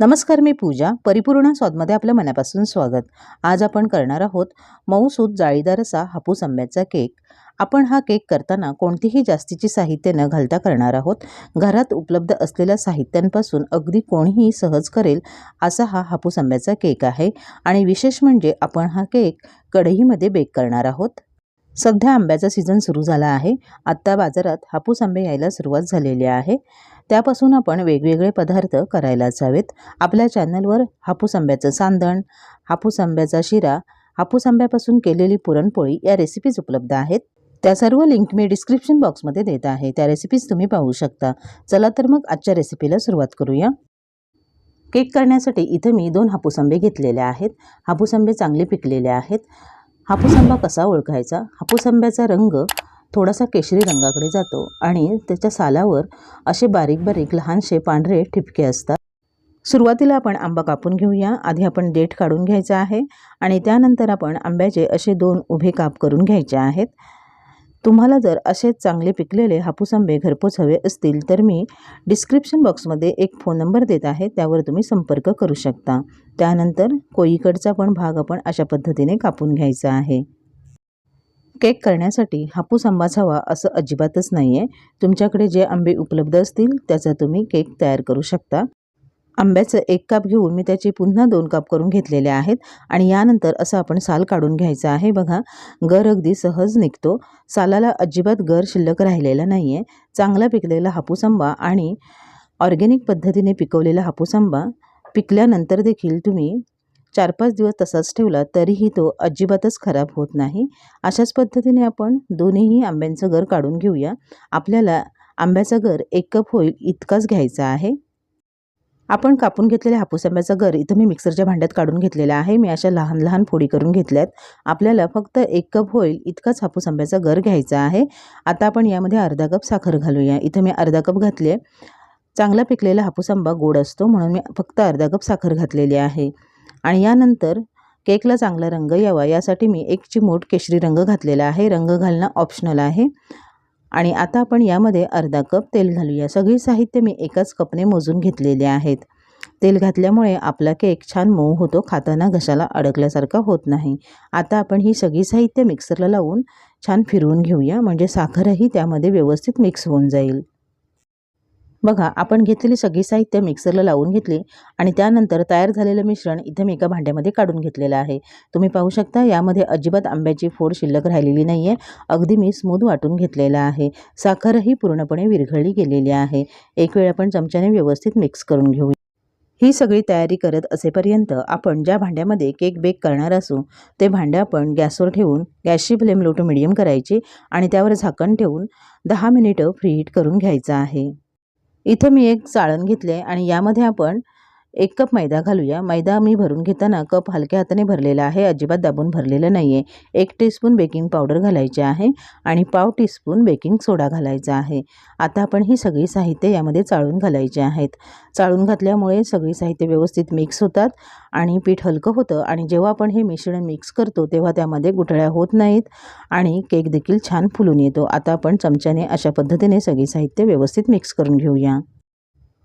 नमस्कार मी पूजा परिपूर्ण स्वादमध्ये आपल्या मनापासून स्वागत. आज आपण करणार आहोत मऊसूत जाळीदार असा हापूस आंब्याचा केक. आपण हा केक करताना कोणतीही जास्तीची साहित्य न घालता करणार आहोत. घरात उपलब्ध असलेल्या साहित्यांपासून अगदी कोणीही सहज करेल असा हा हापूस आंब्याचा केक आहे आणि विशेष म्हणजे आपण हा केक कढईमध्ये बेक करणार आहोत. सध्या आंब्याचा सीझन सुरू झाला आहे. आत्ता बाजारात हापूस आंबे यायला सुरुवात झालेली आहे. त्यापासून आपण वेगवेगळे पदार्थ करायलाच हवेत आपल्या चॅनलवर हापूस आंब्याचं सांदण हापूस आंब्याचा शिरा हापूस आंब्यापासून केलेली पुरणपोळी या रेसिपीज उपलब्ध आहेत. त्या सर्व लिंक मी डिस्क्रिप्शन बॉक्समध्ये देत आहे. त्या रेसिपीज तुम्ही पाहू शकता. चला तर मग आजच्या रेसिपीला सुरुवात करूया. केक करण्यासाठी इथं मी दोन हापूस आंबे घेतलेले आहेत. हापूस आंबे चांगले पिकलेले आहेत. हापूस आंबा कसा ओळखायचा? हापूस आंब्याचा रंग थोडासा केशरी रंगाकडे जातो आणि त्याच्या सालावर असे बारीक बारीक लहानसे पांढरे ठिपके असतात. सुरुवातीला आपण आंबा कापून घेऊया. आधी आपण देठ काढून घ्यायचा आहे आणि त्यानंतर आपण आंब्याचे असे दोन उभे काप करून घ्यायचे आहेत. तुम्हाला जर असे चांगले पिकलेले हापूस आंबे घरपोच हवे असतील तर मी डिस्क्रिप्शन बॉक्समध्ये एक फोन नंबर देत आहे. त्यावर तुम्ही संपर्क करू शकता. त्यानंतर कोईकडचा पण भाग आपण अशा पद्धतीने कापून घ्यायचा आहे. केक करण्यासाठी हापूस आंबाच हवा असं अजिबातच नाही आहे तुमच्याकडे जे आंबे उपलब्ध असतील त्याचा तुम्ही केक तयार करू शकता. आंब्याचं एक काप घेऊन मी त्याचे पुन्हा दोन काप करून घेतलेले आहेत आणि यानंतर असं आपण साल काढून घ्यायचं आहे. बघा गर अगदी सहज निघतो. सालाला अजिबात गर शिल्लक राहिलेला नाही आहे चांगला पिकलेला हापूस आंबा आणि ऑर्गेनिक पद्धतीने पिकवलेला हापूस आंबा पिकल्यानंतर देखील तुम्ही चार पाच दिवस तसाच ठेवला तरीही तो अजिबातच खराब होत नाही. अशाच पद्धतीने आपण दोन्हीही आंब्यांचं गर काढून घेऊया. आपल्याला आंब्याचा गर एक कप होईल इतकाच घ्यायचा आहे. आपण कापून घेतलेल्या हापूस आंब्याचा गर इथं मी मिक्सरच्या भांड्यात काढून घेतलेला आहे. मी अशा लहान लहान फोडी करून घेतल्यात. आपल्याला फक्त एक कप होईल इतकाच हापूस आंब्याचा गर घ्यायचा आहे. आता आपण यामध्ये अर्धा कप साखर घालूया. इथं मी अर्धा कप घातले चांगला पिकलेला हापूस आंबा गोड असतो म्हणून मी फक्त अर्धा कप साखर घातलेली आहे. आणि यानंतर केकला चांगला रंग यावा. यासाठी मी एक चिमूट केशरी रंग घातलेला आहे. रंग घालणं ऑप्शनल आहे. आणि आता आपण यामध्ये अर्धा कप तेल घालूया. सगळी साहित्य मी एकाच कपने मोजून घेतलेले आहेत. तेल घातल्यामुळे आपला केक छान मऊ होतो. खाताना घशाला अडकल्यासारखा होत नाही. आता आपण ही सगळी साहित्य मिक्सरला लावून छान फिरवून घेऊया. म्हणजे साखरही त्यामध्ये व्यवस्थित मिक्स होऊन जाईल. बघा आपण घेतलेली सगळी साहित्य मिक्सरला लावून घेतली आणि त्यानंतर तयार झालेलं मिश्रण इथं मी एका भांड्यामध्ये काढून घेतलेलं आहे. तुम्ही पाहू शकता यामध्ये अजिबात आंब्याची फोड शिल्लक राहिलेली नाही आहे अगदी मी स्मूथ वाटून घेतलेलं आहे. साखरही पूर्णपणे विरघळली गेलेली आहे. एक वेळ आपण चमच्याने व्यवस्थित मिक्स करून घेऊ. ही सगळी तयारी करत असेपर्यंत आपण ज्या भांड्यामध्ये केक बेक करणार असू ते भांडं आपण गॅसवर ठेवून गॅसची फ्लेम लो टू मिडियम करायची आणि त्यावर झाकण ठेवून दहा मिनिटं फ्रीहीट करून घ्यायचं आहे. इथं मी एक चाळण घेतले आणि यामध्ये आपण एक कप मैदा घालूया. मैदा मी भरून घेताना कप हलक्या हाताने भरलेला आहे. अजिबात दाबून भरलेलं नाही आहे एक टीस्पून बेकिंग पावडर घालायची आहे आणि पाव टीस्पून बेकिंग सोडा घालायचा आहे. आता आपण ही सगळी साहित्य यामध्ये चाळून घालायचे आहेत. चाळून घातल्यामुळे सगळी साहित्य व्यवस्थित मिक्स होतात आणि पीठ हलकं होतं आणि जेव्हा आपण हे मिश्रण मिक्स करतो तेव्हा त्यामध्ये गुठळ्या होत नाहीत आणि केक देखील छान फुलून येतो. आता आपण चमच्याने अशा पद्धतीने सगळी साहित्य व्यवस्थित मिक्स करून घेऊया.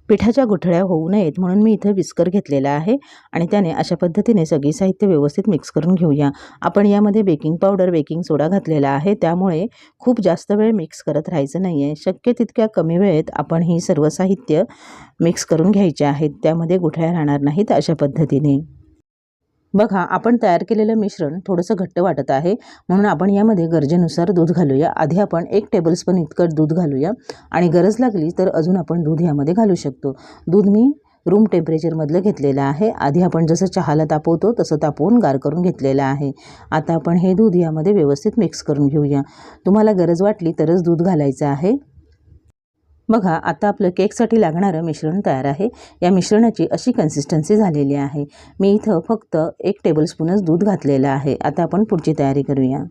पिठाच्या गुठळ्या होऊ नयेत म्हणून मी इथं विस्कर घेतलेला आहे आणि त्याने अशा पद्धतीने सगळी साहित्य व्यवस्थित मिक्स करून घेऊया. आपण यामध्ये बेकिंग पावडर बेकिंग सोडा घातलेला आहे. त्यामुळे खूप जास्त वेळ मिक्स करत राहायचं नाही आहे शक्य तितक्या कमी वेळेत आपण ही सर्व साहित्य मिक्स करून घ्यायचे आहेत. त्यामध्ये गुठळ्या राहणार नाहीत अशा पद्धतीने. बघा आपण तयार केलेलं मिश्रण थोडंसं घट्ट वाटत आहे. म्हणून आपण यामध्ये गरजेनुसार दूध घालूया. आधी आपण एक टेबलस्पून इतकं दूध घालूया. आणि गरज लागली तर अजून आपण दूध यामध्ये घालू शकतो. दूध मी रूम टेम्परेचरमधलं घेतलेलं आहे. आधी आपण जसं चहाला तापवतो तसं तापवून गार करून घेतलेलं आहे. आता आपण हे दूध यामध्ये व्यवस्थित मिक्स करून घेऊया. तुम्हाला गरज वाटली तरच दूध घालायचं आहे. बघा आता आपलं केकसाठी लागणारं मिश्रण तयार आहे. या मिश्रणाची अशी कन्सिस्टन्सी झालेली आहे. मी इथं फक्त एक टेबलस्पूनच दूध घातलेलं आहे. आता आपण पुढची तयारी करूया.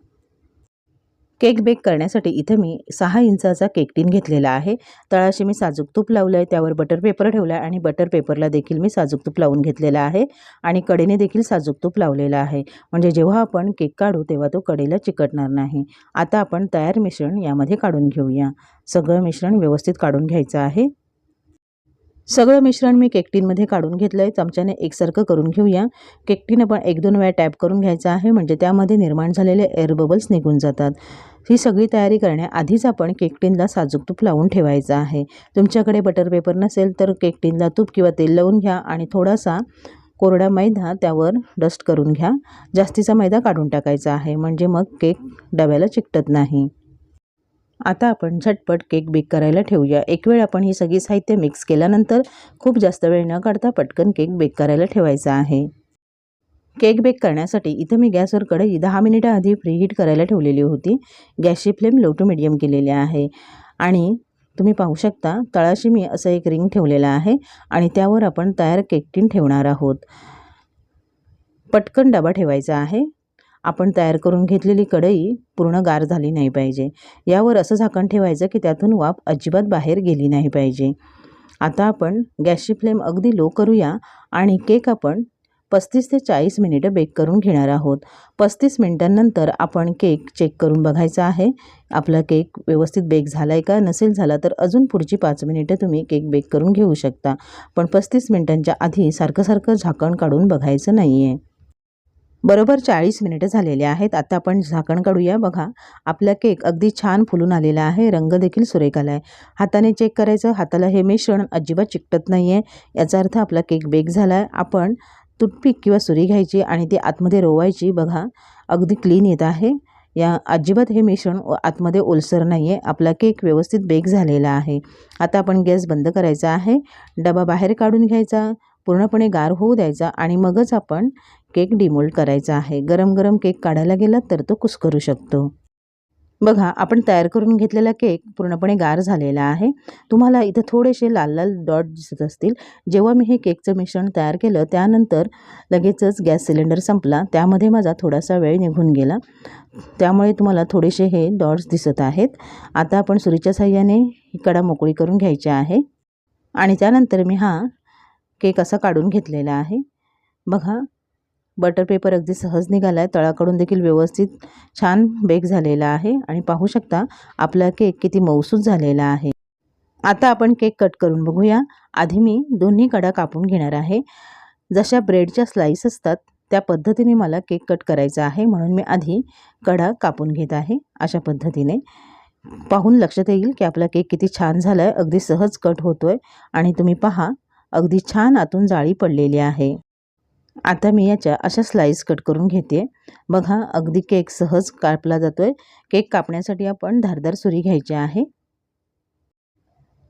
केक बेक करण्यासाठी इथं मी सहा इंचाचा केक टीन घेतलेला आहे. तळाशी मी साजूक तूप लावलं आहे त्यावर बटर पेपर ठेवला आहे आणि बटर पेपरला देखील मी साजूक तूप लावून घेतलेला आहे आणि कडेने देखील साजूक तूप लावलेला आहे. म्हणजे जेव्हा आपण केक काढू तेव्हा तो कडेला चिकटणार नाही. आता आपण तयार मिश्रण यामध्ये काढून घेऊया. सगळं मिश्रण व्यवस्थित काढून घ्यायचं आहे. सगळं मिश्रण मी केकटीनमध्ये काढून घेतलं आहे चमच्याने एकसारखं करून घेऊया. केकटीनं पण एक दोन वेळा टॅप करून घ्यायचं आहे. म्हणजे त्यामध्ये निर्माण झालेले एअर बबल्स निघून जातात. ही सगळी तयारी करण्याआधीच आपण केकटीनला साजूक तूप लावून ठेवायचं आहे. तुमच्याकडे बटर पेपर नसेल तर केकटीनला तूप किंवा तेल लावून घ्या आणि थोडासा कोरडा मैदा त्यावर डस्ट करून घ्या. जास्तीचा मैदा काढून टाकायचा आहे. म्हणजे मग केक डब्याला चिकटत नाही. आता आपण झटपट केक बेक करायला ठेवूया. एक वेळ आपण ही सगळी साहित्य मिक्स केल्यानंतर खूप जास्त वेळ न काढता पटकन केक बेक करायला ठेवायचा आहे. केक बेक करण्यासाठी इथं मी गॅसवर कढई दहा मिनिटं आधी प्रीहीट करायला ठेवलेली होती. गॅसची फ्लेम लो टू मिडियम केलेली आहे. आणि तुम्ही पाहू शकता तळाशी मी असं एक रिंग ठेवलेलं आहे आणि त्यावर आपण तयार केक टीन ठेवणार आहोत. पटकन डबा ठेवायचा आहे. आपण तयार करून घेतलेली कढई पूर्ण गार झाली नाही पाहिजे. यावर असं झाकण ठेवायचं की त्यातून वाफ अजिबात बाहेर गेली नाही पाहिजे. आता आपण गॅसची फ्लेम अगदी लो करूया आणि केक आपण पस्तीस ते चाळीस मिनिटं बेक करून घेणार आहोत. पस्तीस मिनिटांनंतर आपण केक चेक करून बघायचा आहे. आपला केक व्यवस्थित बेक झाला आहे का? नसेल झाला तर अजून पुढची पाच मिनिटं तुम्ही केक बेक करून घेऊ शकता. पण पस्तीस मिनिटांच्या आधी सारखं सारखं झाकण काढून बघायचं नाही आहे बरोबर चाळीस मिनिटं झालेले आहेत. आता आपण झाकण काढूया. बघा आपला केक अगदी छान फुलून आलेला आहे. रंग देखील सुरेख आला आहे. हाताने चेक करायचं. हाताला हे मिश्रण अजिबात चिकटत नाही आहे याचा अर्थ आपला केक बेक झाला. आहे आपण तुटपीक किंवा सुरी घ्यायची आणि ती आतमध्ये रोवायची. बघा अगदी क्लीन येत आहे. या अजिबात हे मिश्रण आतमध्ये ओलसर नाही आहे आपला केक व्यवस्थित बेक झालेला आहे. आता आपण गॅस बंद करायचा आहे. डबा बाहेर काढून घ्यायचा. पूर्णपणे गार होऊ द्यायचा आणि मगच आपण केक डिमोल्ड करायचा आहे. गरम गरम केक काढायला गेला तर तो कुस्करू शकतो. बघा आपण तयार करून घेतलेला केक पूर्णपणे गार झालेला आहे. तुम्हाला इथं थोडेसे लाल लाल डॉट दिसत असतील. जेव्हा मी हे केकचं मिश्रण तयार केलं त्यानंतर लगेचच गॅस सिलेंडर संपला. त्यामध्ये माझा थोडासा वेळ निघून गेला. त्यामुळे तुम्हाला थोडेसे हे डॉट्स दिसत आहेत. आता आपण सुरीच्या साह्याने ही कडा मोकळी करून घ्यायची आहे. आणि त्यानंतर मी हा केक असा काढून घेतलेला आहे. बघा बटर पेपर अगदी सहज निघाला आहे तळाकडून देखील व्यवस्थित छान बेक झालेला आहे. आणि पाहू शकता आपला केक किती मौसूद झालेला आहे. आता आपण केक कट करून बघूया. आधी मी दोन्ही कडा कापून घेणार आहे. जशा ब्रेडच्या स्लाईस असतात त्या पद्धतीने मला केक कट करायचा आहे. म्हणून मी आधी कडा कापून घेत आहे अशा पद्धतीने. पाहून लक्षात येईल की आपला केक किती छान झाला आहे अगदी सहज कट होतो आहे आणि तुम्ही पहा अगदी छान आतून जाळी पडलेली आहे. आता मी याच्या अशा स्लाईस कट करून घेते. बघा अगदी केक सहज कापला जातो आहे केक कापण्यासाठी आपण धारदार सुरी घ्यायची आहे.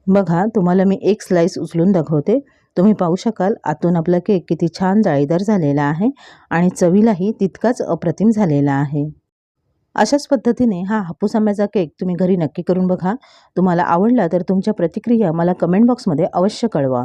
बघा तुम्हाला मी एक स्लाईस उचलून दाखवते. तुम्ही पाहू शकाल आतून आपला केक किती छान जाळीदार झालेला आहे आणि चवीलाही तितकाच अप्रतिम झालेला आहे. अशाच पद्धतीने हा हापूस आंब्याचा केक तुम्ही घरी नक्की करून बघा. तुम्हाला आवडला तर तुमच्या प्रतिक्रिया मला कमेंट बॉक्समध्ये अवश्य कळवा.